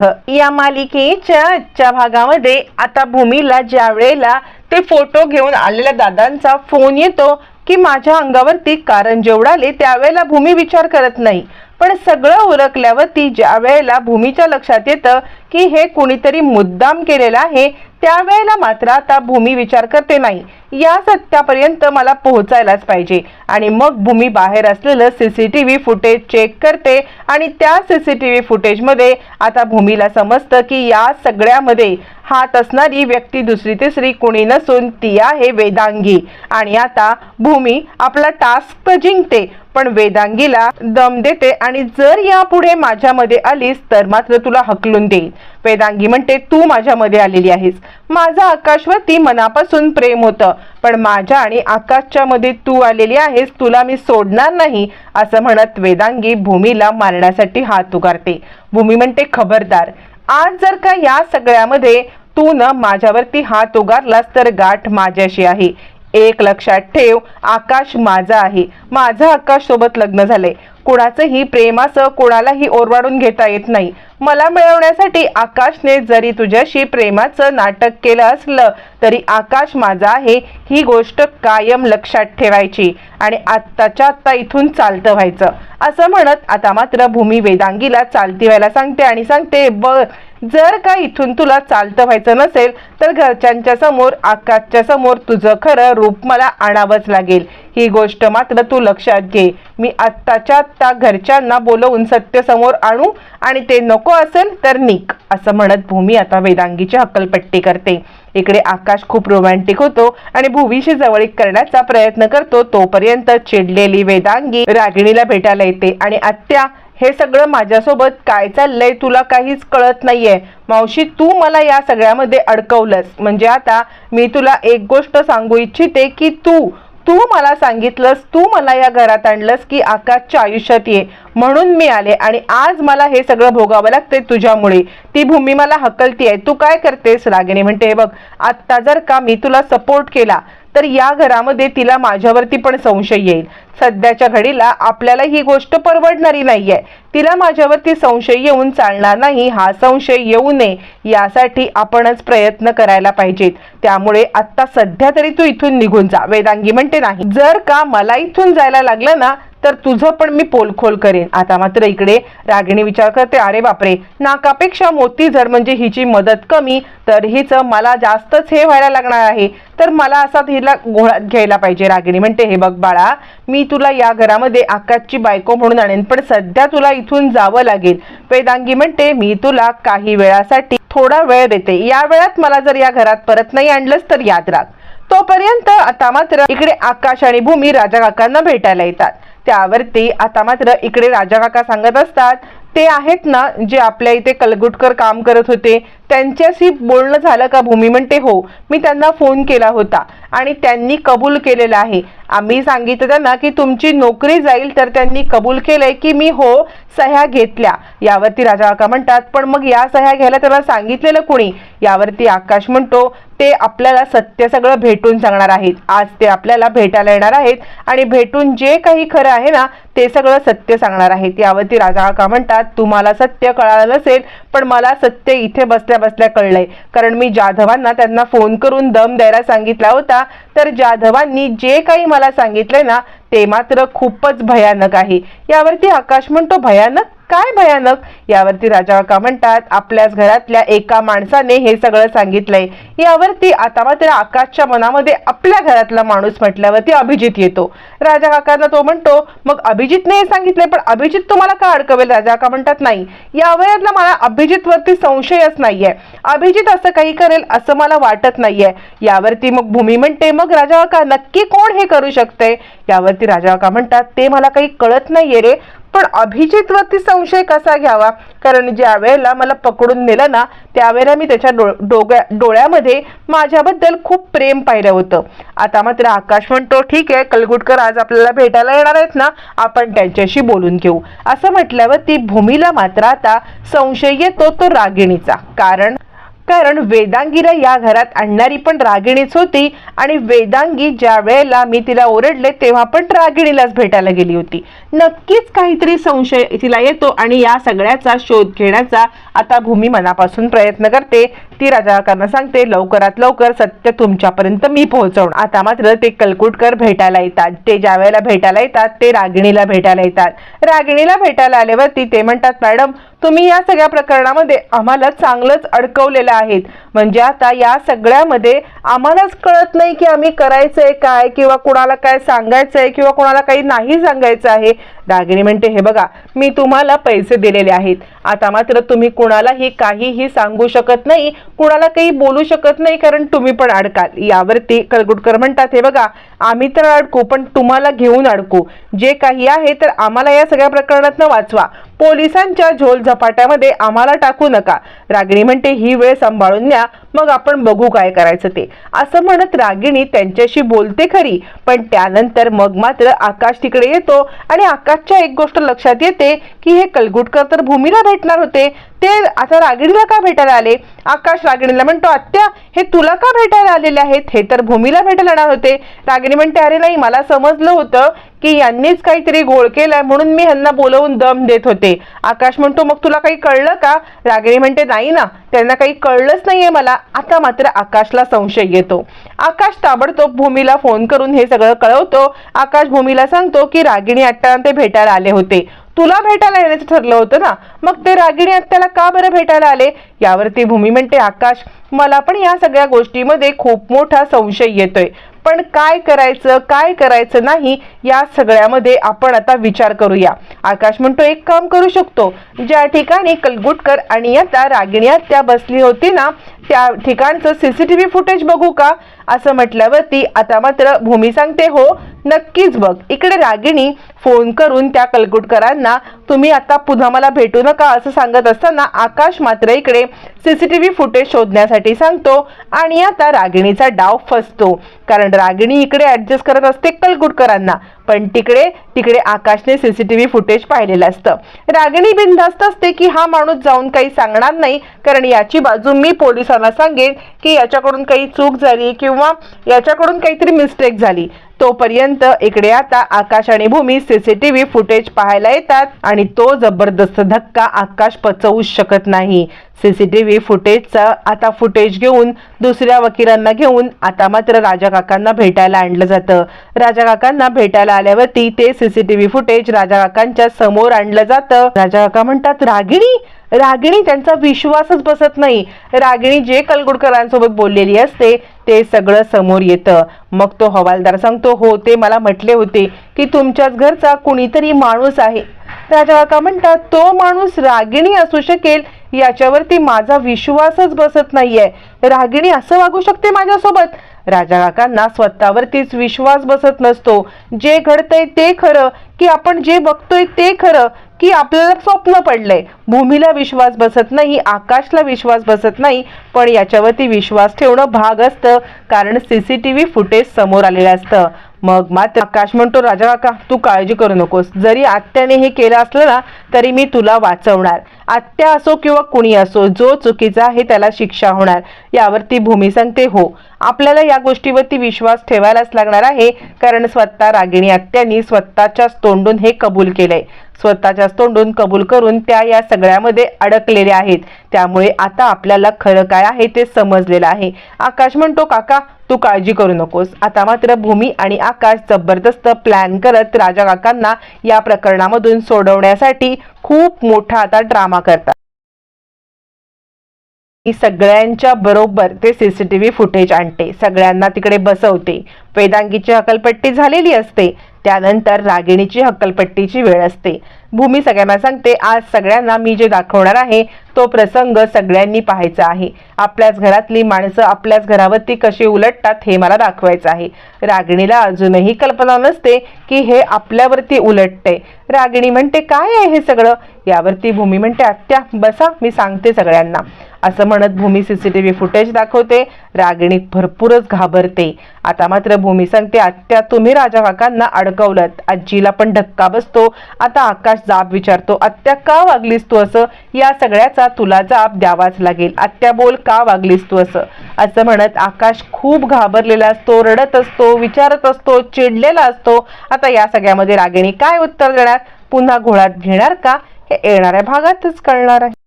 या मालिकेच्या आजच्या भागामध्ये आता भूमीला ज्या वेळेला ते फोटो घेऊन आलेल्या दादांचा फोन येतो की माझ्या अंगावरती कारण जेवढाले त्यावेळेला भूमी विचार करत नाही. पण सगळं उरकल्यावरती ज्या वेळेला भूमीच्या लक्षात येतं की हे कुणीतरी मुद्दाम केलेलं आहे त्यावेळेला मात्र आता भूमी विचार करते नाही. या सत्यापर्यंत मला पोहोचायलाच पाहिजे. आणि मग भूमी बाहेर असलेलं सीसीटीव्ही फुटेज चेक करते आणि त्या सीसीटीव्ही फुटेजमध्ये आता भूमीला समजतं की या सगळ्यामध्ये हात असणारी व्यक्ती दुसरी तिसरी कुणी नसून ती आहे वेदांगी. आणि आता भूमी आपला टास्क तर जिंकते. पण वेदांगीला दम देते आणि जर यापुढे माझ्यामध्ये आलीस तर मात्र तुला हकलून देईल वेदांगी म्हणते तू माझ्यामध्ये आलेली आहेस. माझं आकाशवरती मनापासून प्रेम होतं. पण माझ्या आणि आकाशच्या मध्ये तू आलेली आहेस तुला मी सोडणार नाही असं म्हणत वेदांगी भूमीला मारण्यासाठी हात उगारते. भूमी म्हणते खबरदार. आज जर का या सगळ्यामध्ये तू न माझ्यावरती हात उगारलास तर गाठ माझ्याशी आहे. एक लक्षात ठेव आकाश माझा आहे. माझं आकाश सोबत लग्न झालंय. कुणाचंही प्रेमाचं कोणालाही ओरवाडून घेता येत नाही. मला मिळवण्यासाठी आकाशने जरी तुझ्याशी प्रेमाचं नाटक केलं असलं तरी आकाश माझा आहे ही गोष्ट कायम लक्षात ठेवायची आणि आत्ताच्या आत्ता इथून चालतं व्हायचं. असं म्हणत आता मात्र भूमी वेदांगीला चालती व्हायला सांगते आणि सांगते ब जर का इथून तुला चालतं व्हायचं नसेल तर घरच्यांच्या समोर आकाशच्या समोर तुझं खरं रूप मला आणावंच लागेल. ही गोष्ट मात्र तू लक्षात घे. मी आत्ताच्या आत्ता घरच्यांना बोलवून सत्य समोर आणू आणि ते नको असेल तर निक असं म्हणत भूमी आता वेदांगीची हक्कलपट्टी करते. इकडे आकाश खूप रोमॅन्टिक होतो आणि भूमीशी जवळीक करण्याचा प्रयत्न करतो. तोपर्यंत चिडलेली वेदांगी रागिणीला भेटायला येते आणि आत्या हे सगळं माझ्यासोबत काय चाललंय तुला काहीच कळत नाहीये. मावशी तू मला या सगळ्यामध्ये अडकवलंस. म्हणजे आता मी तुला एक गोष्ट सांगू इच्छिते की तू तू मला सांगितलंस तू मला या घरात आणलंस की आकाशच्या आयुष्यात ये. म्हणून मी आले आणि आज मला हे सगळं भोगावं लागते तुझ्यामुळे. ती भूमी मला हकलती आहे तू काय करतेस रागिणी? म्हणते "हे बघ आत्ता जर का मी तुला सपोर्ट केला तर या घरामध्ये तिला माझ्यावरती पण संशय येईल. सध्याच्या घडीला आपल्याला ही गोष्ट परवडणारी नाहीये. तिला माझ्यावरती संशय येऊन चालणार नाही हा संशय येऊ नये यासाठी आपणच प्रयत्न करायला पाहिजेत. त्यामुळे आत्ता सध्या तरी तू इथून निघून जा. वेदांगी म्हणते नाही जर का मला इथून जायला लागलं ना तर तुझं पण मी पोलखोल करेन. आता मात्र इकडे रागिणी विचार करते अरे बापरे नाकापेक्षा मोती जर म्हणजे हिची मदत कमी तर हिचं मला जास्तच हे व्हायला लागणार आहे. तर मला असा हिला घोळात घ्यायला पाहिजे. रागिणी म्हणते हे बघ बाळा मी तुला या घरामध्ये आकाशची बायको म्हणून आणेन पण सध्या तुला इथून जावं लागेल. वेदांगी म्हणते मी तुला काही वेळासाठी थोडा वेळ देते. या वेळात मला जर या घरात परत नाही आणलंस तर याद राख. तोपर्यंत आता मात्र इकडे आकाश आणि भूमी राजा काकांना भेटायला येतात. त्यावरती आता मात्र इकडे राजा काका सांगत असतात. ते आहेत ना जे आपल्या इथे कलगुटकर काम करत होते. त्यांच्याशी बोलणं झालं का भूमी? म्हणते हो. मी त्यांना फोन केला होता आणि त्यांनी कबूल केलेलं आहे. आम्ही सांगितलं त्यांना की तुमची नोकरी जाईल तर त्यांनी कबूल केलंय की मी हो सह्या घेतल्या. यावरती राजा काका म्हणतात पण मग या सह्या घ्यायला त्यांना सांगितलेलं कोणी? यावरती आकाश म्हणतो ते आपल्याला सत्य सगळं भेटून सांगणार आहेत. आज ते आपल्याला भेटायला येणार आहेत आणि भेटून जे काही खरं आहे ना ते सगळं सत्य सांगणार आहेत. यावरती राजा काका म्हणतात तुम्हाला सत्य कळालं नसेल पण मला सत्य इथे बसल्या बसल्या कळलंय. कारण मी जाधवांना त्यांना फोन करून दम द्यायला सांगितला होता. तर जाधवांनी जे काही मला सांगितलंय ना ते मात्र खूपच भयानक आहे. यावरती आकाश म्हणतो भयानक काय भयानक? यावरती राजा का म्हणतात आपल्याच घरातल्या एका माणसाने हे सगळं सांगितलंय. यावरती आता मात्र आकाशच्या मनामध्ये आपल्या घरातला माणूस म्हटल्यावरती अभिजित येतो. राजा काकांना तो म्हणतो मग अभिजितने हे सांगितलंय पण अभिजित तुम्हाला का अडकवेल? राजा का म्हणतात नाही. यावेळेला मला अभिजितवरती संशयच नाहीये. अभिजित असं काही करेल असं मला वाटत नाहीये. यावरती मग भूमी म्हणते मग राजा काका नक्की कोण हे करू शकते यावरती राजा काका म्हणतात ते मला काही कळत नाहीये रे. पण अभिजित वरती संशय कसा घ्यावा? कारण ज्या वेळेला मला पकडून नेलं ना त्यावेळेला मी त्याच्या डो डोग्या डोळ्यामध्ये माझ्याबद्दल खूप प्रेम पाहिलं होतं. आता मात्र आकाश म्हणतो ठीक आहे कलगुटकर आज आपल्याला भेटायला येणार आहेत ना आपण त्यांच्याशी बोलून घेऊ. असं म्हटल्यावर ती भूमीला मात्र आता संशय येतो तो रागिणीचा. कारण कारण वेदांगीला या घरात आणणारी पण रागिणीच होती आणि वेदांगी ज्या वेळेला मी तिला ओरडले तेव्हा पण रागिणीलाच भेटायला गेली होती. नक्कीच काहीतरी संशय तिला येतो आणि या सगळ्याचा शोध घेण्याचा आता भूमी मनापासून प्रयत्न करते. ती राजाकांना सांगते लवकरात लवकर सत्य तुमच्यापर्यंत मी पोहोचवण आता मात्र ते कलकुटकर भेटायला येतात. ते ज्या वेळेला भेटायला येतात ते रागिणीला भेटायला येतात. रागिणीला भेटायला आल्यावरती ते म्हणतात मॅडम तुम्ही या सगळ्या प्रकरणामध्ये आम्हाला चांगलंच अडकवलेलं आहेत. म्हणजे आता या सगळ्यामध्ये आम्हालाच कळत नाही की आम्ही करायचंय काय किंवा कुणाला काय सांगायचंय किंवा कुणाला काही नाही सांगायचं आहे. रागिणी म्हणते हे बघा मी तुम्हाला पैसे दिलेले आहेत. आता मात्र तुम्ही कुणालाही काहीही सांगू शकत नाही कुणाला काही बोलू शकत नाही कारण तुम्ही पण अडकाल. यावरती कळगुटकर म्हणतात हे बघा आम्ही तर अडकू पण तुम्हाला घेऊन अडकू. जे काही आहे तर आम्हाला या सगळ्या प्रकरणातनं वाचवा. पोलिसांच्या झोल झपाट्यामध्ये आम्हाला टाकू नका. रागिणी म्हणते ही वेळ सांभाळून न्या. मग आपण बघू काय करायचं ते. असं म्हणत रागिणी त्यांच्याशी बोलते खरी पण त्यानंतर मग मात्र आकाश तिकडे येतो आणि आकाशच्या एक गोष्ट लक्षात येते की हे कलगुटकर तर भूमीला भेटणार होते. ते आता रागिणीला का भेटायला आले? आकाश रागिणीला म्हणतो आत्या हे तुला का भेटायला आलेले आहेत? हे तर भूमीला भेटायला येणार होते. रागिणी म्हणते अरे नाही मला समजलं होतं की यांनीच काहीतरी घोळ केलाय म्हणून मी ह्यांना बोलवून दम देत होते. आकाश म्हणतो मग तुला काही कळलं का? रागिणी म्हणते नाही ना त्यांना काही कळलंच नाहीये मला. आता मात्र आकाशला संशय येतो. आकाश ताबडतोब भूमीला फोन करून हे सगळं कळवतो. आकाश भूमीला सांगतो की रागिणी अट्टाला ते भेटायला आले होते. तुला भेटायला येण्याचं ठरलं होतं ना? मग ते रागिणी आत्याला का बरं भेटायला आले? यावरती भूमी म्हणते आकाश मला पण या सगळ्या गोष्टीमध्ये खूप मोठा संशय येतोय. पण काय करायचं काय करायचं नाही या सगळ्यामध्ये आपण आता विचार करूया. आकाश म्हणतो एक काम करू शकतो. ज्या ठिकाणी कलगुटकर आणि आता रागिणी त्या बसली होती ना त्या ठिकाणचं सीसीटीव्ही फुटेज बघू का? असं म्हटल्यावरती आता मात्र भूमी सांगते हो नक्कीच बघ. इकडे रागिणी फोन करून त्या कलकुटकरांना तुम्ही आता पुन्हा मला भेटू नका असं सांगत असताना आकाश मात्र इकडे सीसीटीव्ही फुटेज शोधण्यासाठी सांगतो आणि आता रागिणीचा डाव फसतो. कारण रागिणी इकडे ऍडजस्ट करत असते कलकुटकरांना पण तिकडे तिकडे आकाशने सीसीटीव्ही फुटेज पाहिलेलं असतं. रागिणी बिनधास्त असते की हा माणूस जाऊन काही सांगणार नाही कारण याची बाजू मी पोलिसांना सांगेन की याच्याकडून काही चूक झाली किंवा याच्याकडून काहीतरी मिस्टेक झाली. तोपर्यंत इकडे आता आकाश आणि भूमी सीसीटीव्ही फुटेज पाहायला येतात आणि तो जबरदस्त धक्का आकाश पचवू शकत नाही. सीसीटीव्ही फुटेजचा आता फुटेज घेऊन दुसऱ्या वकिलांना घेऊन आता मात्र राजा काकांना भेटायला आणलं जातं. राजा काकांना भेटायला आल्यावरती ते सीसीटीव्ही फुटेज राजा काकांच्या समोर आणलं जातं. राजा काका म्हणतात रागिणी रागिणी त्यांचा विश्वासच बसत नाही. रागिणी जे कलगुडकरांसोबत बोललेली असते ते सगळं समोर येतं. मग तो हवालदार सांगतो हो ते मला म्हटले होते की तुमच्याच घरचा कुणीतरी माणूस आहे. राजा काका म्हणतात तो माणूस रागिणी असू शकेल याच्यावरती माझा विश्वासच बसत नाहीये. रागिणी असं वागू शकते माझ्यासोबत? राजा काकांना स्वतःवरतीच विश्वास बसत नसतो. जे घडतंय ते खरं की आपण जे बघतोय ते खरं की आपल्याला स्वप्न पडलंय. भूमीला विश्वास बसत नाही आकाशला विश्वास बसत नाही पण याच्यावरती विश्वास ठेवणं भाग असतं कारण सीसीटीव्ही फुटेज समोर आलेलं असतं. मग मात्र आकाश म्हणतो राजा काका तू काळजी करू नकोस. जरी आत्याने हे केलं असलं ना तरी मी तुला वाचवणार. आत्या असो किंवा कुणी असो जो चुकीचा आहे त्याला शिक्षा होणार. यावरती भूमी सांगते हो आपल्याला या गोष्टीवरती विश्वास ठेवायलाच लागणार आहे कारण स्वतः रागिणी आत्यांनी स्वतःच्याच तोंडून हे कबूल केलंय. स्वतःच्याच तोंडून कबूल करून त्या या सगळ्यामध्ये अडकलेल्या आहेत. त्यामुळे आता आपल्याला खरं काय आहे ते समजलेलं आहे. आकाश म्हणतो काका तू काळजी करू नकोस. आता मात्र भूमी आणि आकाश जबरदस्त प्लॅन करत राजा काकांना या प्रकरणामधून सोडवण्यासाठी खूप मोठा आता ड्रामा करतात. सगळ्यांच्या बरोबर ते सीसीटीव्ही फुटेज आणते. सगळ्यांना तिकडे बसवते. वेदांगीची हकलपट्टी झालेली असते. त्यानंतर रागिणीची हक्कलपट्टीची वेळ असते. भूमी सगळ्यांना सांगते आज सगळ्यांना मी जे दाखवणार आहे तो प्रसंग सगळ्यांनी पाहायचा आहे. आपल्याच घरातली माणसं आपल्याच घरावरती कशी उलटतात हे मला दाखवायचं आहे. रागिणीला अजूनही कल्पना नसते की हे आपल्यावरती उलटते रागिणी म्हणते काय आहे हे सगळं? यावरती भूमी म्हणते आत्या बसा मी सांगते सगळ्यांना. असं म्हणत भूमी सीसीटीव्ही फुटेज दाखवते. रागिणी भरपूरच घाबरते. आता मात्र भूमी सांगते आत्या तुम्ही राजा काकांना अडकवलत. आजीला पण धक्का बसतो. आता आकाश जाब विचारतो आत्या का वागलीस तू असं? या सगळ्याचा तुला जाब द्यावाच लागेल. आत्या बोल का वागलीस तू असं? असं म्हणत आकाश खूप घाबरलेला असतो रडत असतो विचारत असतो चिडलेला असतो. आता या सगळ्यामध्ये रागिणी काय उत्तर देणार? पुन्हा घोळात घेणार का? हे येणाऱ्या भागातच कळणार आहे.